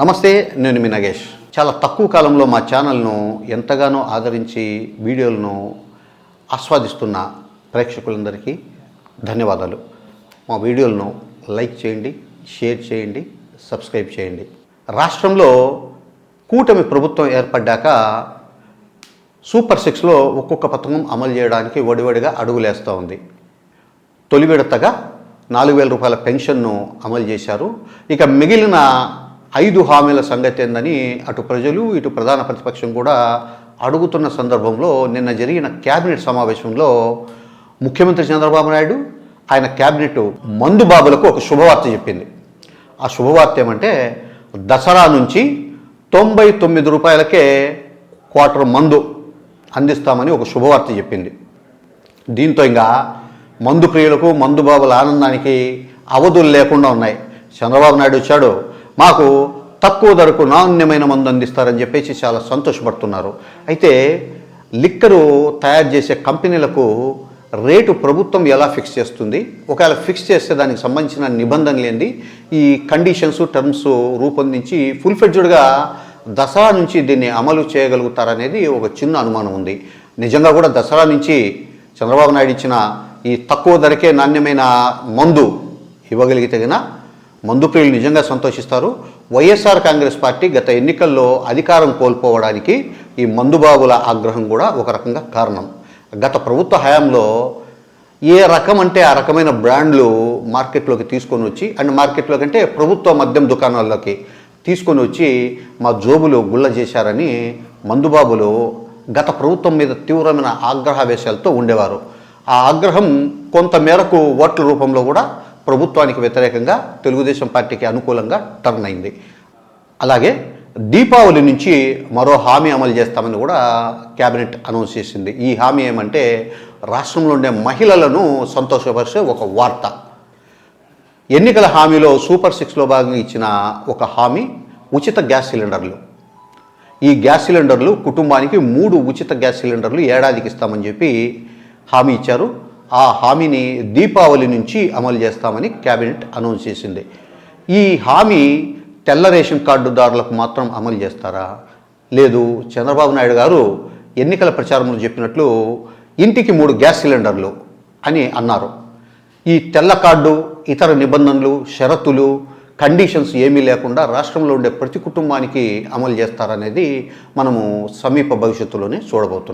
నమస్తే నేను మీ నగేష్. చాలా తక్కువ కాలంలో మా ఛానల్ను ఎంతగానో ఆదరించి వీడియోలను ఆస్వాదిస్తున్న ప్రేక్షకులందరికీ ధన్యవాదాలు. మా వీడియోలను లైక్ చేయండి షేర్ చేయండి సబ్స్క్రైబ్ చేయండి. రాష్ట్రంలో కూటమి ప్రభుత్వం ఏర్పడ్డాక సూపర్ సిక్స్లో ఒక్కొక్క పథకం అమలు చేయడానికి వడివడిగా అడుగులేస్తూ ఉంది. తొలి విడతగా నాలుగు వేల రూపాయల పెన్షన్ను అమలు చేశారు. ఇక మిగిలిన ఐదు హామీల సంగతి ఏందని అటు ప్రజలు ఇటు ప్రధాన ప్రతిపక్షం కూడా అడుగుతున్న సందర్భంలో నిన్న జరిగిన క్యాబినెట్ సమావేశంలో ముఖ్యమంత్రి చంద్రబాబు నాయుడు ఆయన క్యాబినెట్ మందు బాబులకు ఒక శుభవార్త చెప్పింది. ఆ శుభవార్త ఏమంటే దసరా నుంచి తొంభై తొమ్మిది రూపాయలకే క్వార్టర్ మందు అందిస్తామని ఒక శుభవార్త చెప్పింది. దీంతో ఇంకా మందు ప్రియులకు మందు బాబుల ఆనందానికి అవధులు లేకుండా ఉన్నాయి. చంద్రబాబు నాయుడు వచ్చాడు మాకు తక్కువ ధరకు నాణ్యమైన మందు అందిస్తారని చెప్పేసి చాలా సంతోషపడుతున్నారు. అయితే లిక్కరు తయారు చేసే కంపెనీలకు రేటు ప్రభుత్వం ఎలా ఫిక్స్ చేస్తుంది? ఒకవేళ ఫిక్స్ చేస్తే దానికి సంబంధించిన నిబంధనలు ఏంది ఈ కండిషన్స్ టర్మ్స్ రూపొందించి ఫుల్ ఫెడ్జ్డ్గా దసరా నుంచి దీన్ని అమలు చేయగలుగుతారనేది ఒక చిన్న అనుమానం ఉంది. నిజంగా కూడా దసరా నుంచి చంద్రబాబు నాయుడు ఇచ్చిన ఈ తక్కువ ధరకే నాణ్యమైన మందు ఇవ్వగలిగితే మందు ప్రియులు నిజంగా సంతోషిస్తారు. వైఎస్ఆర్ కాంగ్రెస్ పార్టీ గత ఎన్నికల్లో అధికారం కోల్పోవడానికి ఈ మందుబాబుల ఆగ్రహం కూడా ఒక రకంగా కారణం. గత ప్రభుత్వ హయాంలో ఏ రకం అంటే ఆ రకమైన బ్రాండ్లు మార్కెట్లోకి తీసుకొని వచ్చి అండ్ మార్కెట్లో కంటే ప్రభుత్వ మద్యం దుకాణాల్లోకి తీసుకొని వచ్చి మా జోబులు గుళ్ళ చేశారని మందుబాబులు గత ప్రభుత్వం మీద తీవ్రమైన ఆగ్రహావేశాలతో ఉండేవారు. ఆ ఆగ్రహం కొంత మేరకు ఓట్ల రూపంలో కూడా ప్రభుత్వానికి వ్యతిరేకంగా తెలుగుదేశం పార్టీకి అనుకూలంగా టర్న్ అయింది. అలాగే దీపావళి నుంచి మరో హామీ అమలు చేస్తామని కూడా కేబినెట్ అనౌన్స్ చేసింది. ఈ హామీ ఏమంటే రాష్ట్రంలో ఉండే మహిళలను సంతోషపరిచే ఒక వార్త. ఎన్నికల హామీలో సూపర్ సిక్స్లో భాగంగా ఇచ్చిన ఒక హామీ ఉచిత గ్యాస్ సిలిండర్లు. ఈ గ్యాస్ సిలిండర్లు కుటుంబానికి మూడు ఉచిత గ్యాస్ సిలిండర్లు ఏడాదికి ఇస్తామని చెప్పి హామీ ఇచ్చారు. ఆ హామీని దీపావళి నుంచి అమలు చేస్తామని కేబినెట్ అనౌన్స్ చేసింది. ఈ హామీ తెల్ల రేషన్ కార్డుదారులకు మాత్రం అమలు చేస్తారా? లేదు చంద్రబాబు నాయుడు గారు ఎన్నికల ప్రచారంలో చెప్పినట్లు ఇంటికి మూడు గ్యాస్ సిలిండర్లు అని అన్నారు. ఈ తెల్ల కార్డు ఇతర నిబంధనలు షరతులు కండిషన్స్ ఏమీ లేకుండా రాష్ట్రంలో ఉండే ప్రతి కుటుంబానికి అమలు చేస్తారనేది మనము సమీప భవిష్యత్తులోనే చూడబోతున్నాం.